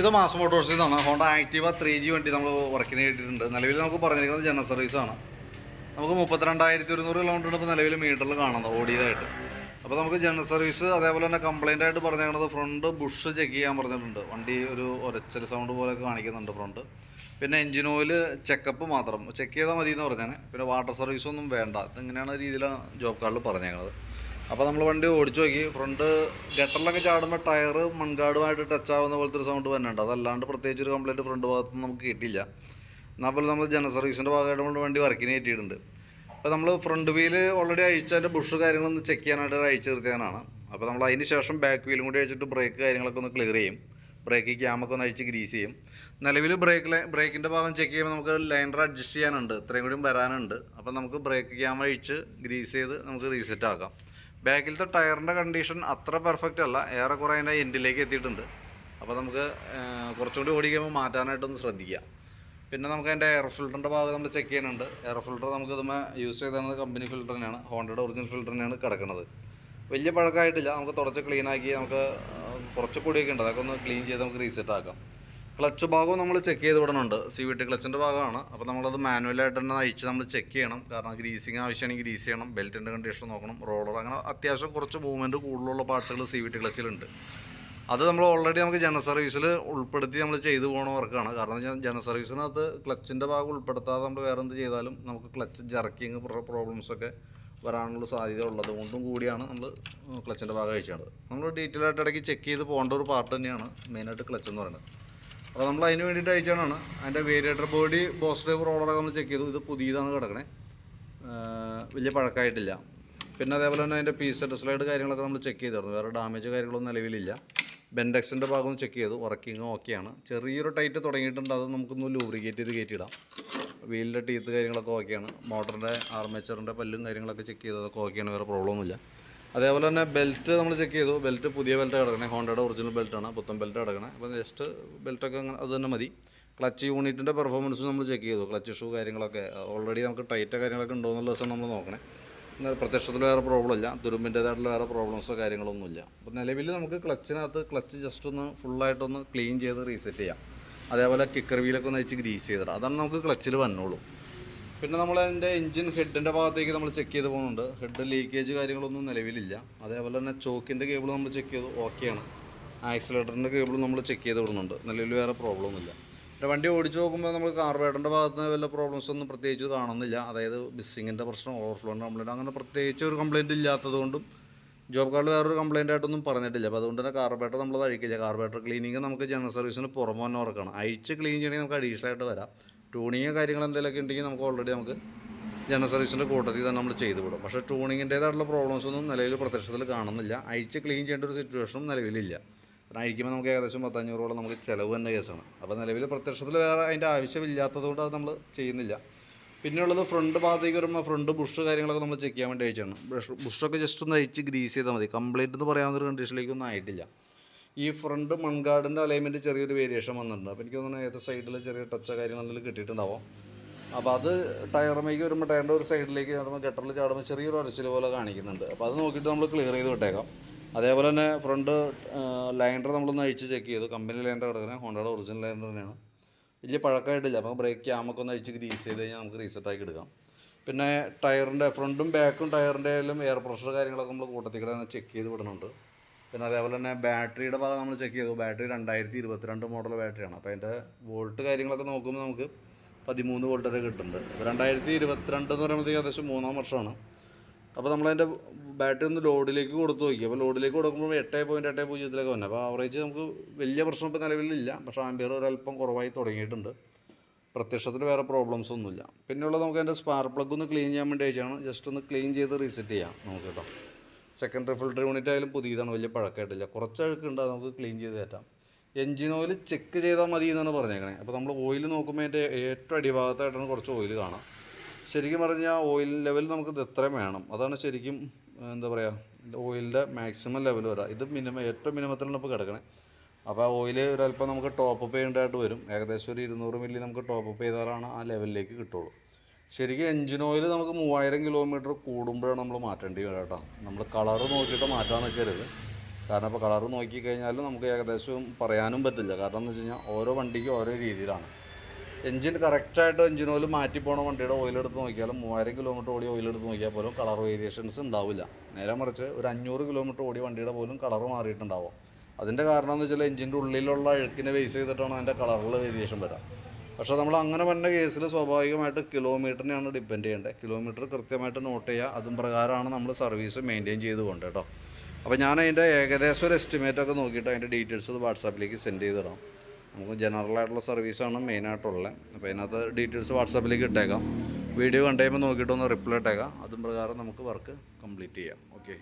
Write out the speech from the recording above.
ഇത് മാസ് മോട്ടോഴ്സിൽ നിന്നാണ് Honda Activa three G വണ്ടി നമ്മൾ വർക്കിന് കിട്ടിയിട്ടുണ്ട് നിലവിൽ നമുക്ക് പറഞ്ഞിരിക്കുന്നത് ജനറൽ സർവീസാണ് നമുക്ക് മുപ്പത്തിരണ്ടായിരത്തി ഒരുന്നൂറ് കിലോമീറ്റർ ഇപ്പോൾ നിലവിൽ മീറ്ററിൽ കാണുന്നത് ഓടിയതായിട്ട്. അപ്പോൾ നമുക്ക് ജനറൽ സർവീസ് അതേപോലെ തന്നെ കംപ്ലൈന്റ് ആയിട്ട് പറഞ്ഞിരിക്കുന്നത് ഫ്രണ്ട് ബുഷ് ചെക്ക് ചെയ്യാൻ പറഞ്ഞിട്ടുണ്ട്. വണ്ടി ഒരു ഒരച്ചൽ സൗണ്ട് പോലെ കാണിക്കുന്നുണ്ട് ഫ്രണ്ട് പിന്നെ എഞ്ചിൻ ഓയിൽ ചെക്കപ്പ് മാത്രം. ചെക്ക് ചെയ്താൽ മതി എന്ന് പറഞ്ഞാൽ പിന്നെ വാട്ടർ സർവീസ് ഒന്നും വേണ്ട. ഇങ്ങനെയാണ് രീതിയിലാണ് ജോബ് കാർഡിൽ പറഞ്ഞേക്കുന്നത് അപ്പോൾ നമ്മൾ വണ്ടി ഓടിച്ചു നോക്കി. ഫ്രണ്ട് ഗട്ടറിലൊക്കെ ചാടുമ്പോൾ ടയർ മൺകാടുമായിട്ട് ടച്ച് ആവുന്ന പോലത്തെ ഒരു സൗണ്ട് വരുന്നുണ്ട് അതല്ലാണ്ട് പ്രത്യേകിച്ച് ഒരു കംപ്ലൈന്റ് ഫ്രണ്ട് ഭാഗത്ത് നമുക്ക് കിട്ടിയില്ല. എന്നാൽ പോലും നമ്മൾ ജന സർവീസിന്റെ ഭാഗമായിട്ട് കൊണ്ട് വണ്ടി വർക്കിന് കയറ്റിയിട്ടുണ്ട്. അപ്പോൾ നമ്മൾ ഫ്രണ്ട് വീൽ ഓൾറെഡി അഴിച്ചതിന്റെ ബുഷ് കാര്യങ്ങളൊന്ന് ചെക്ക് ചെയ്യാനായിട്ട് അയച്ചു നിർത്തിയതാണ്. അപ്പോൾ നമ്മൾ അതിന് ശേഷം ബാക്ക് വീലും കൂടി അഴിച്ചിട്ട് ബ്രേക്ക് കാര്യങ്ങളൊക്കെ ഒന്ന് ക്ലിയർ ചെയ്യും. ബ്രേക്ക് ക്യാമൊക്കെ ഒന്ന് അഴിച്ച് ഗ്രീസ് ചെയ്യും. നിലവിൽ ബ്രേക്ക് ബ്രേക്കിന്റെ ഭാഗം ചെക്ക് ചെയ്യുമ്പോൾ നമുക്ക് ലൈനർ അഡ്ജസ്റ്റ് ചെയ്യാനുണ്ട്. ഇത്രയും കൂടിയും വരാനുണ്ട്. അപ്പോൾ നമുക്ക് ബ്രേക്ക് ക്യാമ അഴിച്ച് ഗ്രീസ് ചെയ്ത് നമുക്ക് റീസെറ്റ് ആക്കാം. ബാക്കിലത്തെ ടയറിന്റെ കണ്ടീഷൻ അത്ര പെർഫെക്റ്റ് അല്ല. ഏറെക്കുറെ അതിന്റെ എൻഡിലേക്ക് എത്തിയിട്ടുണ്ട്. അപ്പോൾ നമുക്ക് കുറച്ചുകൂടി ഓടിക്കുമ്പോൾ മാറ്റാനായിട്ടൊന്ന് ശ്രദ്ധിക്കാം. പിന്നെ നമുക്ക് അതിന്റെ എയർ ഫിൽറ്ററിന്റെ ഭാഗം നമ്മൾ ചെക്ക് ചെയ്യാനുണ്ട് എയർ ഫിൽറ്റർ നമുക്ക് ഇതുമേ യൂസ് ചെയ്തത് കമ്പനി ഫിൽറ്റർ തന്നെയാണ്. ഹോണ്ടയുടെ ഒറിജിനൽ ഫിൽറ്റർ തന്നെയാണ് കിടക്കുന്നത്. വലിയ പഴക്കമായിട്ടില്ല. നമുക്ക് തുടച്ച് ക്ലീനാക്കി നമുക്ക് കുറച്ച് പൊടിയൊക്കെ ഉണ്ട്. അതൊക്കെ ഒന്ന് ക്ലീൻ ചെയ്ത് നമുക്ക് റീസെറ്റ് ആക്കാം. ക്ലച്ച് ഭാഗവും നമ്മൾ ചെക്ക് ചെയ്ത് വിടുന്നുണ്ട് സി വി ടി ക്ലച്ചിന്റെ ഭാഗമാണ്. അപ്പോൾ നമ്മളത് മാനുവലായിട്ട് തന്നെ അഴിച്ച് നമ്മൾ ചെക്ക് ചെയ്യണം. കാരണം ഗ്രീസിങ് ആവശ്യമാണെങ്കിൽ ഗ്രീസ് ചെയ്യണം. ബെൽറ്റിന്റെ കണ്ടീഷൻ നോക്കണം. റോളർ അങ്ങനെ അത്യാവശ്യം കുറച്ച് മൂവ്മെന്റ് കൂടുതലുള്ള പാർട്സുകൾ സി വി ടി ക്ലച്ചിലുണ്ട്. അത് നമ്മൾ ഓൾറെഡി നമുക്ക് ജന സർവീസിൽ ഉൾപ്പെടുത്തി നമ്മൾ ചെയ്തു പോകുന്ന വർക്കാണ്. കാരണം ജന സർവീസിനകത്ത് ക്ലച്ചിന്റെ ഭാഗം ഉൾപ്പെടുത്താതെ നമ്മൾ വേറെ എന്ത് ചെയ്താലും നമുക്ക് ക്ലച്ച് ജർക്കിങ് പ്രോബ്ലംസൊക്കെ വരാനുള്ള സാധ്യത ഉള്ളത് കൊണ്ടും കൂടിയാണ് നമ്മൾ ക്ലച്ചിന്റെ ഭാഗം അഴിച്ചത് നമ്മൾ ഡീറ്റെയിൽ ആയിട്ട് ഇടയ്ക്ക് ചെക്ക് ചെയ്ത് പോകേണ്ട ഒരു പാർട്ട് തന്നെയാണ് മെയിനായിട്ട് ക്ലച്ച് എന്ന് പറയുന്നത്. അപ്പോൾ നമ്മൾ അതിന് വേണ്ടിയിട്ട് അയച്ചാണ് അതിന്റെ വേരിയേറ്റർ ബോഡി ബോസ് ഡ്രൈവ് റോളറൊക്കെ നമ്മൾ ചെക്ക് ചെയ്തു. ഇത് പുതിയതാണ് കിടക്കണേ. വലിയ പഴക്കമായിട്ടില്ല. പിന്നെ അതേപോലെ തന്നെ അതിന്റെ പീസ് സെറ്റ് സ്ലൈഡ് കാര്യങ്ങളൊക്കെ നമ്മൾ ചെക്ക് ചെയ്തിരുന്നു. വേറെ ഡാമേജ് കാര്യങ്ങളൊന്നും നിലവിലില്ല. ബെൻഡെക്സിന്റെ ഭാഗം ചെക്ക് ചെയ്തു. വർക്കിംഗ് ഓക്കെയാണ്. ചെറിയൊരു ടൈറ്റ് തുടങ്ങിയിട്ടുണ്ട്. അത് നമുക്കൊന്ന് ലൂബ്രിക്കേറ്റ് ചെയ്ത് കയറ്റിയിടാം. വീലിന്റെ ടീത്ത് കാര്യങ്ങളൊക്കെ ഓക്കെയാണ്. മോട്ടറിന്റെ ആർമേച്ചറിന്റെ പല്ലും കാര്യങ്ങളൊക്കെ ചെക്ക് ചെയ്തതൊക്കെ ഓക്കെയാണ്. വേറെ പ്രോബ്ലമൊന്നുമില്ല അതേപോലെ തന്നെ ബെൽറ്റ് നമ്മൾ ചെക്ക് ചെയ്തു. ബെൽറ്റ് പുതിയ ബെൽറ്റ് കിടക്കണേ. ഹോണ്ടയുടെ ഒറിജിനൽ ബെൽറ്റാണ് പുത്തൻ ബെൽറ്റ് കിടക്കണേ. അപ്പോൾ ജസ്റ്റ് ബെൽറ്റൊക്കെ അങ്ങനെ അത് തന്നെ മതി. ക്ലച്ച് യൂണിറ്റിന്റെ പെർഫോമൻസ് നമ്മൾ ചെക്ക് ചെയ്തു. ക്ലച്ച് ഷൂ കാര്യങ്ങളൊക്കെ ഓൾറെഡി നമുക്ക് ടൈറ്റ് കാര്യങ്ങളൊക്കെ ഉണ്ടോ എന്നുള്ള ദിവസം നമ്മൾ നോക്കണേ. പ്രത്യക്ഷത്തിൽ വേറെ പ്രോബ്ലം ഇല്ല. തുരുമ്പിന്റേതായിട്ടുള്ള വേറെ പ്രോബ്ലംസോ കാര്യങ്ങളൊന്നുമില്ല അപ്പോൾ നിലവിൽ നമുക്ക് ക്ലച്ചിനകത്ത് ക്ലച്ച് ജസ്റ്റ് ഒന്ന് ഫുള്ളായിട്ടൊന്ന് ക്ലീൻ ചെയ്ത് റീസെറ്റ് ചെയ്യാം. അതേപോലെ കിക്കർ വീലൊക്കെ ഒന്ന് അയച്ച് ഗ്രീസ് ചെയ്തിടാം. അതാണ് നമുക്ക് ക്ലച്ചിൽ വന്നോളൂ പിന്നെ നമ്മൾ അതിന്റെ എഞ്ചിൻ ഹെഡിന്റെ ഭാഗത്തേക്ക് നമ്മൾ ചെക്ക് ചെയ്ത് പോകുന്നുണ്ട്. ഹെഡ് ലീക്കേജ് കാര്യങ്ങളൊന്നും നിലവിലില്ല. അതേപോലെ തന്നെ ചോക്കിന്റെ കേബിൾ നമ്മൾ ചെക്ക് ചെയ്തു ഓക്കെയാണ് ആക്സിലേറ്ററിന്റെ കേബിൾ നമ്മൾ ചെക്ക് ചെയ്ത് വിടുന്നുണ്ട്. നിലവിൽ വേറെ പ്രോബ്ലം ഒന്നുമില്ല. പിന്നെ വണ്ടി ഓടിച്ച് നോക്കുമ്പോൾ നമ്മൾ കാർബേറ്ററിന്റെ ഭാഗത്ത് നിന്ന് വല്ല പ്രോബ്ലംസ് ഒന്നും പ്രത്യേകിച്ച് കാണുന്നില്ല. അതായത് ബിസ്സിങ്ങിന്റെ പ്രശ്നം ഓവർഫ്ലോന്റെ കംപ്ലൈന്റ് അങ്ങനെ പ്രത്യേകിച്ച് ഒരു കംപ്ലയിന്റ് ഇല്ലാത്തതുകൊണ്ടും ജോബ് കാർഡിൽ വേറൊരു കംപ്ലയിന്റ് ആയിട്ടൊന്നും പറഞ്ഞിട്ടില്ല. അപ്പോൾ അതുകൊണ്ട് തന്നെ കാർബേറ്റർ നമ്മൾ അഴിക്കില്ല കാർബേറ്റർ ക്ലീനിങ് നമുക്ക് ജനറൽ സർവീസിന് പുറമെ തന്നെ ഉറക്കണം. അഴിച്ച് ക്ലീൻ ചെയ്യണമെങ്കിൽ നമുക്ക് അഡീഷണൽ ആയിട്ട് വരാം. ട്യൂണിങ് കാര്യങ്ങൾ എന്തെങ്കിലുമൊക്കെ ഉണ്ടെങ്കിൽ നമുക്ക് ഓൾറെഡി നമുക്ക് ജനറൽ സർവീസിന്റെ കൂട്ടത്തിൽ തന്നെ നമ്മൾ ചെയ്തു വിടും. പക്ഷേ ട്യൂണിങ്ങിന്റേതായിട്ടുള്ള പ്രോബ്ലംസ് ഒന്നും നിലവിൽ പ്രത്യക്ഷത്തിൽ കാണുന്നില്ല. അഴിച്ച് ക്ലീൻ ചെയ്യേണ്ട ഒരു സിറ്റുവേഷനും നിലവിലില്ല. കാരണം അഴിക്കുമ്പോൾ നമുക്ക് ഏകദേശം പത്തഞ്ഞൂറോളം നമുക്ക് ചിലവ് തന്നെ കേസാണ്. അപ്പോൾ നിലവിൽ പ്രത്യക്ഷത്തിൽ വേറെ അതിന്റെ ആവശ്യമില്ലാത്തതുകൊണ്ട് അത് നമ്മൾ ചെയ്യുന്നില്ല. പിന്നെയുള്ളത് ഫ്രണ്ട് ഭാഗത്തേക്ക് വരുമ്പോൾ ഫ്രണ്ട് ബുഷ് കാര്യങ്ങളൊക്കെ നമ്മൾ ചെക്ക് ചെയ്യാൻ വേണ്ടി അയച്ചാണ് ബുഷ് ബുഷൊക്കെ ജസ്റ്റ് ഒന്ന് അയച്ച് ഗ്രീസ് ചെയ്താൽ മതി. കംപ്ലീറ്റ് എന്ന് പറയാവുന്ന ഒരു കണ്ടീഷനിലേക്കൊന്നും ആയിട്ടില്ല. ഈ ഫ്രണ്ട് മൺഗാർഡിന്റെ അലൈൻമെന്റ് ചെറിയൊരു വേരിയേഷൻ വന്നിട്ടുണ്ട്. അപ്പോൾ എനിക്ക് തോന്നുന്നു ഏത് സൈഡിൽ ചെറിയ ടച്ചോ കാര്യങ്ങൾ എന്തെങ്കിലും കിട്ടിയിട്ടുണ്ടാവും. അപ്പോൾ അത് ടയറുമേക്ക് വരുമ്പോൾ ടയറിന്റെ ഒരു സൈഡിലേക്ക് ചാടുമ്പോൾ ഗട്ടറിൽ ചാടുമ്പോൾ ചെറിയൊരു അടച്ചിൽ പോലെ കാണിക്കുന്നുണ്ട്. അപ്പോൾ അത് നോക്കിയിട്ട് നമ്മൾ ക്ലിയർ ചെയ്ത് വിട്ടേക്കാം. അതേപോലെ തന്നെ ഫ്രണ്ട് ലൈൻഡർ നമ്മളൊന്ന് അഴിച്ച് ചെക്ക് ചെയ്തു. കമ്പനി ലൈൻഡർ കിടക്കുന്നത് ഹോണ്ടയുടെ ഒറിജിനൽ ലൈൻഡർ തന്നെയാണ്. വലിയ പഴക്കമായിട്ടില്ല. അപ്പോൾ ബ്രേക്ക് ക്യാമൊക്കെ ഒന്ന് അഴിച്ച് ഗ്രീസ് ചെയ്ത് കഴിഞ്ഞാൽ നമുക്ക് റീസെറ്റ് ആക്കി എടുക്കാം. പിന്നെ ടയറിന്റെ ഫ്രണ്ടും ബാക്കും ടയറിന്റെ ആയാലും എയർ പ്രഷർ കാര്യങ്ങളൊക്കെ നമ്മൾ കൂട്ടത്തിൽ കൂടെ ചെക്ക് ചെയ്ത് വിടുന്നുണ്ട്. പിന്നെ അതേപോലെ തന്നെ ബാറ്ററിയുടെ ഭാഗം നമ്മൾ ചെക്ക് ചെയ്തു. ബാറ്ററി രണ്ടായിരത്തി ഇരുപത്തിരണ്ട് മോഡൽ ബാറ്ററിയാണ്. അപ്പോൾ അതിന്റെ വോൾട്ട് കാര്യങ്ങളൊക്കെ നോക്കുമ്പോൾ നമുക്ക് പതിമൂന്ന് വോൾട്ട് വരെ കിട്ടുന്നുണ്ട്. അപ്പോൾ രണ്ടായിരത്തി ഇരുപത്തിരണ്ട് എന്ന് പറയുമ്പോഴത്തേക്ക് ഏകദേശം മൂന്നാം വർഷമാണ്. അപ്പോൾ നമ്മളതിന്റെ ബാറ്ററി ഒന്ന് ലോഡിലേക്ക് കൊടുത്തു നോക്കി. അപ്പോൾ ലോഡിലേക്ക് കൊടുക്കുമ്പോൾ എട്ട് പോയിന്റ് എട്ട് പൂജ്യത്തിലേക്ക് വന്നു. അപ്പോൾ ആവറേജ് നമുക്ക് വലിയ പ്രശ്നം ഇപ്പോൾ നിലവിലില്ല. പക്ഷേ ആംബിയർ ഒരല്പം കുറവായി തുടങ്ങിയിട്ടുണ്ട്. പ്രത്യക്ഷത്തിൽ വേറെ പ്രോബ്ലംസ് ഒന്നുമില്ല. പിന്നെയുള്ളത് നമുക്ക് അതിന്റെ സ്പാർക്ക് പ്ലഗ് ഒന്ന് ക്ലീൻ ചെയ്യാൻ വേണ്ടി അയച്ചാണ് ജസ്റ്റ് ഒന്ന് ക്ലീൻ ചെയ്ത് റീസെറ്റ് ചെയ്യാം നമുക്ക് കേട്ടോ. സെക്കൻഡറി ഫിൽട്ടർ യൂണിറ്റ് ആയാലും പുതിയതാണ് വലിയ പഴക്കമായിട്ടില്ല. കുറച്ച് അഴുക്കുണ്ട് അത് നമുക്ക് ക്ലീൻ ചെയ്ത് തരാം എഞ്ചിൻ ഓയിൽ ചെക്ക് ചെയ്താൽ മതി എന്നാണ് പറഞ്ഞേക്കണേ. അപ്പോൾ നമ്മൾ ഓയിൽ നോക്കുമ്പോൾ അതിന്റെ ഏറ്റവും അടിഭാഗത്തായിട്ടാണ് കുറച്ച് ഓയിൽ കാണാം. ശരിക്കും പറഞ്ഞാൽ ഓയിൽ ലെവൽ നമുക്ക് ഇത്രയും വേണം. അതാണ് ശരിക്കും എന്താ പറയുക ഓയിലിന്റെ മാക്സിമം ലെവൽ വരാം. ഇത് മിനിമം ഏറ്റവും മിനിമത്തിലാണ് ഇപ്പോൾ കിടക്കണേ. അപ്പോൾ ആ ഓയിൽ ഒരല്പം നമുക്ക് ടോപ്പ് അപ്പ് ചെയ്യേണ്ടതായിട്ട് വരും. ഏകദേശം ഒരു ഇരുന്നൂറ് മില്ലി നമുക്ക് ടോപ്പ് അപ്പ് ചെയ്താലാണ് ആ ലെവലിലേക്ക് കിട്ടുള്ളൂ. ശരിക്കും എഞ്ചിൻ ഓയിൽ നമുക്ക് മൂവായിരം കിലോമീറ്റർ കൂടുമ്പോഴാണ് നമ്മൾ മാറ്റേണ്ടി വരിക കേട്ടോ. നമ്മൾ കളറ് നോക്കിയിട്ട് മാറ്റാൻ നിൽക്കരുത് കാരണം ഇപ്പോൾ കളറ് നോക്കിക്കഴിഞ്ഞാലും നമുക്ക് ഏകദേശം പറയാനും പറ്റില്ല. കാരണം എന്ന് വെച്ച് കഴിഞ്ഞാൽ ഓരോ വണ്ടിക്കും ഓരോ രീതിയിലാണ്. എഞ്ചിൻ കറക്റ്റായിട്ട് എഞ്ചിൻ ഓയിൽ മാറ്റി പോണ വണ്ടിയുടെ ഓയിൽ എടുത്ത് നോക്കിയാലും മൂവായിരം കിലോമീറ്റർ ഓടി ഓയിൽ എടുത്ത് നോക്കിയാൽ പോലും കളർ വേരിയേഷൻസ് ഉണ്ടാവില്ല. നേരെ മറിച്ച് ഒരു അഞ്ഞൂറ് കിലോമീറ്റർ ഓടി വണ്ടിയുടെ പോലും കളർ മാറിയിട്ടുണ്ടാവും. അതിന്റെ കാരണം എന്ന് വെച്ചാൽ എഞ്ചിന്റെ ഉള്ളിലുള്ള അഴുക്കിനെ ബേസ് ചെയ്തിട്ടാണ് അതിന്റെ കളറിൽ വേരിയേഷൻ വരാം പക്ഷേ നമ്മൾ അങ്ങനെ വരുന്ന കേസിൽ സ്വാഭാവികമായിട്ട് കിലോമീറ്ററിനെയാണ് ഡിപ്പെൻഡ് ചെയ്യേണ്ടത്. കിലോമീറ്റർ കൃത്യമായിട്ട് നോട്ട് ചെയ്യുക. അതും പ്രകാരമാണ് നമ്മൾ സർവീസ് മെയിന്റെയിൻ ചെയ്തുകൊണ്ട് കേട്ടോ. അപ്പോൾ ഞാൻ അതിന്റെ ഏകദേശം ഒരു എസ്റ്റിമേറ്റ് ഒക്കെ നോക്കിയിട്ട് അതിന്റെ ഡീറ്റെയിൽസ് വാട്സാപ്പിലേക്ക് സെൻഡ് ചെയ്തിടാം നമുക്ക് ജനറൽ ആയിട്ടുള്ള സർവീസാണ് മെയിനായിട്ടുള്ളത് അപ്പോൾ അതിനകത്ത് ഡീറ്റെയിൽസ് വാട്സാപ്പിലേക്ക് ഇട്ടേക്കാം. വീഡിയോ കണ്ടു കഴിയുമ്പോൾ നോക്കിയിട്ടൊന്ന് റിപ്ലൈ ഇട്ടേക്കാം. അതും പ്രകാരം നമുക്ക് വർക്ക് കംപ്ലീറ്റ് ചെയ്യാം. ഓക്കെ